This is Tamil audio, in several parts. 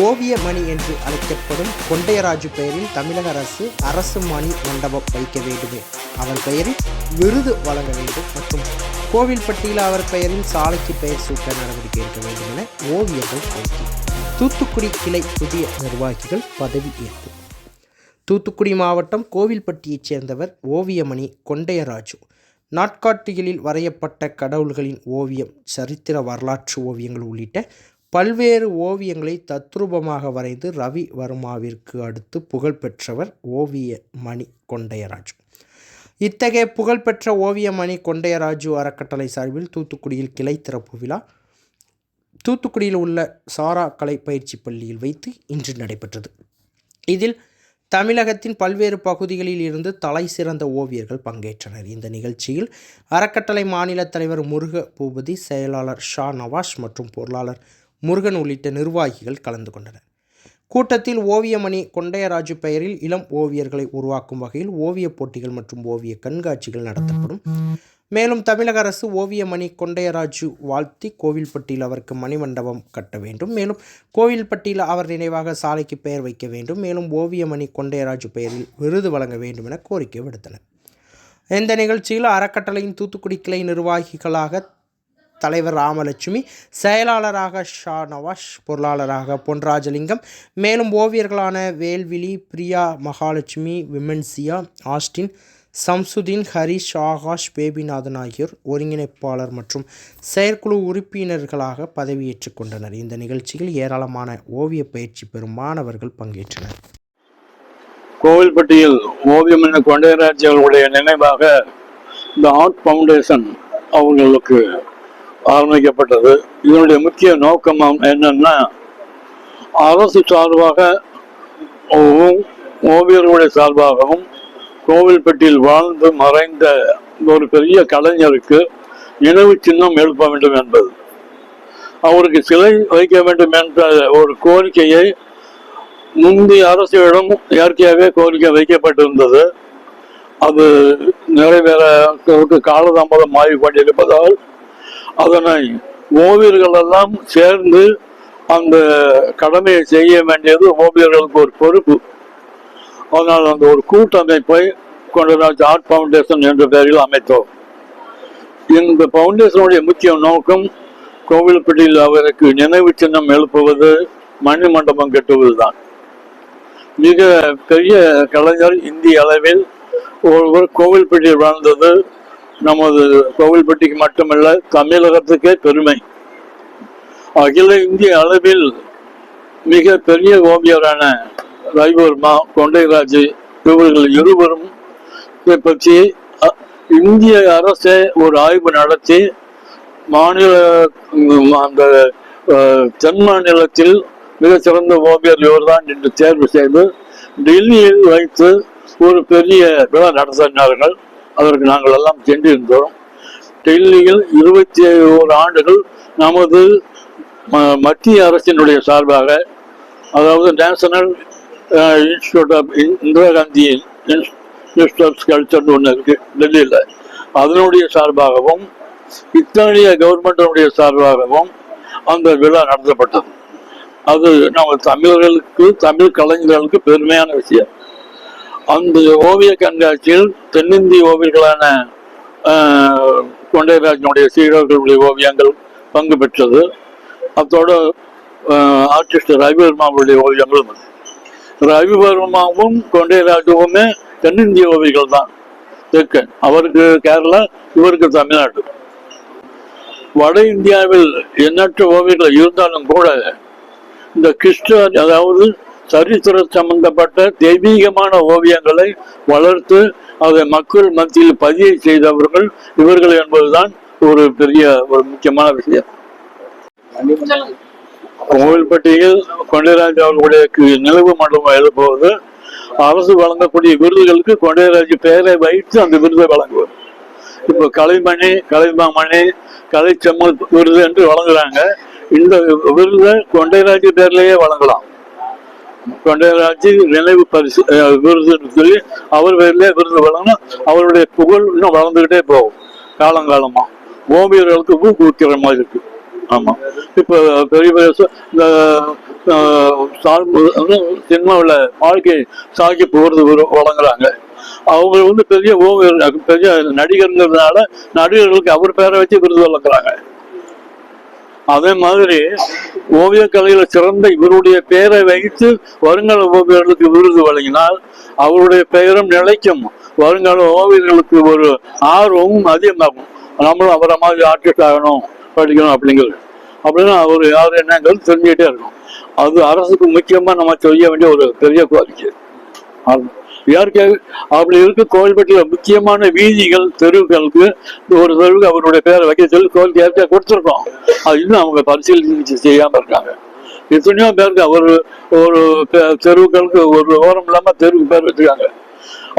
ஓவிய மணி என்று அழைக்கப்படும் கொண்டையராஜு பெயரில் தமிழக அரசு அரசு மணி மண்டபம் வைக்க வேண்டுமே. அவர் பெயரில் விருது வழங்க வேண்டும் மற்றும் கோவில்பட்டியில் அவர் பெயரில் சாலைக்கு பெயர் சூட்ட நடவடிக்கை எடுக்க வேண்டும் என ஓவியர்கள் கோரிக்கை தூத்துக்குடி கிளை புதிய நிர்வாகிகள் பதவி ஏற்பு. தூத்துக்குடி மாவட்டம் கோவில்பட்டியைச் சேர்ந்தவர் ஓவியமணி கொண்டையராஜு. நாட்காட்டிகளில் வரையப்பட்ட கடவுள்களின் ஓவியம் சரித்திர வரலாற்று ஓவியங்கள் உள்ளிட்ட பல்வேறு ஓவியங்களை தத்ரூபமாக வரைந்து ரவி வர்மாவிற்கு அடுத்து புகழ்பெற்றவர் ஓவிய மணி கொண்டையராஜு. இத்தகைய புகழ்பெற்ற ஓவியமணி கொண்டையராஜு அறக்கட்டளை சார்பில் தூத்துக்குடியில் கிளை திறப்பு விழா தூத்துக்குடியில் உள்ள சாரா கலை பயிற்சி பள்ளியில் வைத்து இன்று நடைபெற்றது. இதில் தமிழகத்தின் பல்வேறு பகுதிகளில் இருந்து தலை சிறந்த ஓவியர்கள் பங்கேற்றனர். இந்த நிகழ்ச்சியில் அறக்கட்டளை மாநில தலைவர் முருக பூபதி செயலாளர் ஷா நவாஸ் மற்றும் பொருளாளர் முருகன் உள்ளிட்ட நிர்வாகிகள் கலந்து கொண்டனர். கூட்டத்தில் ஓவியமணி கொண்டையராஜு பெயரில் இளம் ஓவியர்களை உருவாக்கும் வகையில் ஓவியப் போட்டிகள் மற்றும் ஓவிய கண்காட்சிகள் நடத்தப்படும். மேலும் தமிழக அரசு ஓவியமணி கொண்டையராஜு வாழ்த்தி கோவில்பட்டியில் அவருக்கு மணிமண்டபம் கட்ட வேண்டும். மேலும் கோவில்பட்டியில் அவர் நினைவாக சாலைக்கு பெயர் வைக்க வேண்டும். மேலும் ஓவியமணி கொண்டையராஜு பெயரில் விருது வழங்க வேண்டும் என கோரிக்கை விடுத்தனர். இந்த நிகழ்ச்சியில் அறக்கட்டளையின் தூத்துக்குடி கிளை நிர்வாகிகளாக தலைவர் ராமலட்சுமி செயலாளராக ஷா நவாஸ் பொருளாளராக பொன்ராஜலிங்கம். மேலும் ஓவியர்களான வேல்விழி பிரியா மகாலட்சுமி விமன்சியா ஆஸ்டின் சம்சுதீன் ஹரிஷ் ஆகாஷ் பேபிநாதன் ஆகியோர் ஒருங்கிணைப்பாளர் மற்றும் செயற்குழு உறுப்பினர்களாக பதவியேற்றுக் கொண்டனர். இந்த நிகழ்ச்சியில் ஏராளமான ஓவிய பயிற்சி பெறும் மாணவர்கள் பங்கேற்றனர். கோவில்பட்டியில் ஓவியம் என்ற கொண்டையராஜ் நினைவாக இந்த ஆர்ட் ஃபவுண்டேஷன் அவங்களுக்கு ஆரம்பிக்கப்பட்டது. இதனுடைய முக்கிய நோக்கம் என்னன்னா அரசு சார்பாக ஓ- ஓவியர்களுடைய சார்பாகவும் கோவில்பட்டியில் வாழ்ந்து மறைந்த ஒரு பெரிய கலைஞருக்கு நினைவு சின்னம் எழுப்ப வேண்டும் என்பது. அவருக்கு சிலை வைக்க வேண்டும் என்ற ஒரு கோரிக்கையை முந்தைய அரசிடம் இயற்கையாகவே கோரிக்கை வைக்கப்பட்டிருந்தது. அது நிறைவேற காலதாமதம் ஆகிக் கொண்டிருப்பதால் அதனை ஓவியர்கள் எல்லாம் சேர்ந்து அந்த கடமையை செய்ய வேண்டியது ஓவியர்களுக்கு ஒரு பொறுப்பு. அதனால் அந்த ஒரு கூட்டமைப்பை கொண்டராஜ் ஆர்ட் ஃபவுண்டேஷன் என்ற பெயரில் அமைத்தோம். இந்த ஃபவுண்டேஷனுடைய முக்கிய நோக்கம் கோவில்பட்டியில் அவருக்கு நினைவு சின்னம் எழுப்புவது மணி மண்டபம் கட்டுவதுதான் மிக பெரிய கலைஞர் இந்திய அளவில் ஒருவர் கோவில்பட்டியில் வாழ்ந்தது நமது கோவில்பட்டிக்கு மட்டுமல்ல தமிழகத்துக்கே பெருமை. அகில இந்திய அளவில் மிக பெரிய ஓவியரான ரவிவர்மா கொண்டைராஜு இவர்கள் இருவரும் இதை பற்றி அ- இந்திய அரசே ஒரு ஆய்வு நடத்தி மாநில அந்த தென் மாநிலத்தில் மிக சிறந்த ஓவியர் இவர்தான் என்று தேர்வு செய்து டெல்லியில் வைத்து ஒரு பெரிய விழா நடத்தினார்கள். அதற்கு நாங்கள் எல்லாம் சென்றிருந்தோம். டெல்லியில் இருபத்தி ஓரு ஆண்டுகள் நமது ம- மத்திய அரசினுடைய சார்பாக அதாவது national institute of Indira Gandhi institute of கல்ச்சர்னு ஒன்று இருக்கு டெல்லியில். அதனுடைய சார்பாகவும் இத்தாலிய கவர்மெண்டினுடைய சார்பாகவும் அந்த விழா நடத்தப்பட்டது. அது நம்ம தமிழர்களுக்கு தமிழ் கலைஞர்களுக்கு பெருமையான விஷயம். அந்த ஓவிய கண்காட்சியில் தென்னிந்திய ஓவியர்களான கொண்டைராஜனுடைய சீரர்களுடைய ஓவியங்கள் பங்கு பெற்றது. அதோட ஆர்டிஸ்ட் ரவிவர்மாவுடைய ஓவியங்களும் ரவிவர்மாவும் கொண்டைராஜுவுமே தென்னிந்திய ஓவியர்கள் தான். தெற்கன் அவருக்கு கேரளா இவருக்கு தமிழ்நாடு. வட இந்தியாவில் எண்ணற்ற ஓவியர்கள் இருந்தாலும் கூட இந்த கிறிஸ்துவ அதாவது சரித்திர சம்பந்தப்பட்ட தெய்வீகமான ஓவியங்களை வளர்த்து அதை மக்கள் மத்தியில் பதிய செய்தவர்கள் இவர்கள் என்பதுதான் ஒரு பெரிய ஒரு முக்கியமான விஷயம். கோவில்பட்டியில் கொண்டைராஜ் அவர்களுடைய நிலவு நினைவு மண்டபம் எழுப்புவது அரசு வழங்கக்கூடிய விருதுகளுக்கு கொண்டைராஜ் பெயரை வைத்து அந்த விருதை வழங்குவது இப்போ கலைமணி கலைமாமணி கலைச்செம்மல் விருது என்று வழங்குறாங்க. இந்த விருதை கொண்டைராஜ் பேர்லேயே வழங்கலாம். கொண்டராஜி நினைவு பரிசு விருதுன்னு சொல்லி அவர் பேர்லயே விருது வழங்கணும் அவருடைய புகழ் இன்னும் வளர்ந்துகிட்டே போகும் காலங்காலமா. ஓவியர்களுக்கு ஊக்குவிக்கிற மாதிரி இருக்கு. ஆமா. இப்ப பெரிய பெரிய இந்த சினிமாவில் வாழ்க்கை சாக்கி போகிறது வழங்குறாங்க. அவங்க வந்து பெரிய ஓவியர் பெரிய நடிகர்ங்கிறதுனால நடிகர்களுக்கு அவர் பேரை வச்சு விருது வழங்குறாங்க. அதே மாதிரி ஓவியக் கலையில சிறந்த இவருடைய பெயரை வைத்து வருங்கால ஓவியர்களுக்கு விருது வழங்கினால் அவருடைய பெயரும் நிலைக்கும். வருங்கால ஓவியர்களுக்கு ஒரு ஆர்வமும் அதிகமாகும். நம்மளும் அவரை மாதிரி ஆர்டிஸ்ட் ஆகணும் படிக்கணும் அப்படிங்கிறது. அப்படின்னா அவர் யார் என்னங்கிறது தெரிஞ்சுக்கிட்டே இருக்கும் அது அரசுக்கு முக்கியமாக நம்ம செய்ய வேண்டிய ஒரு பெரிய கோரிக்கை. அது இயற்கை அப்படி இருக்கு கோவில்பட்டியில் முக்கியமான வீதிகள் தெருவுகளுக்கு ஒரு தெருவுக்கு அவருடைய பேரை வைக்க சொல்லி கோவில் இயற்கையாக கொடுத்துருக்கோம். அது இன்னும் அவங்க பரிசீலனை செய்யாமல் இருக்காங்க. எத்தனையோ பேருக்கு ஒரு ஒரு தெருவுகளுக்கு ஒரு ஓரம் இல்லாமல் தெருவுக்கு பேர் வச்சுருக்காங்க.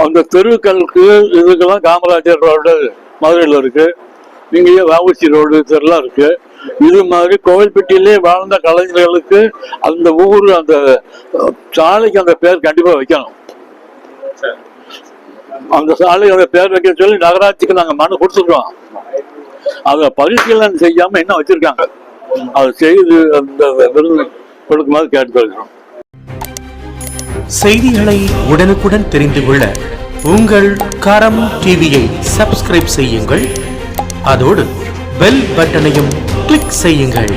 அந்த தெருவுகளுக்கு இதுக்கெல்லாம் காமராஜர் ரோடு மதுரையில் இருக்கு. இங்கேயே வாவுசி ரோடு இதெல்லாம் இருக்கு. இது மாதிரி கோவில்பட்டியிலே வாழ்ந்த கலைஞர்களுக்கு அந்த ஊர் அந்த சாலைக்கு அந்த பேர் கண்டிப்பாக வைக்கணும். அந்த சாலையோட பேர் வைக்க சொல்லி நகராட்சிக்கு நாங்க மனு கொடுத்துருக்கோம். அதை பரிசீலனை செய்யாம என்ன வச்சிருக்காங்க? அதை செய்து அந்த விருது கொடுக்குமாறு கேட்டுக்கொள்கிறோம் செய்திகளை உடனுக்குடன் தெரிந்து கொள்ள உங்கள் கரம் டிவியை சப்ஸ்கிரைப் செய்யுங்கள். அதோடு பெல் பட்டனையும் கிளிக் செய்யுங்கள்.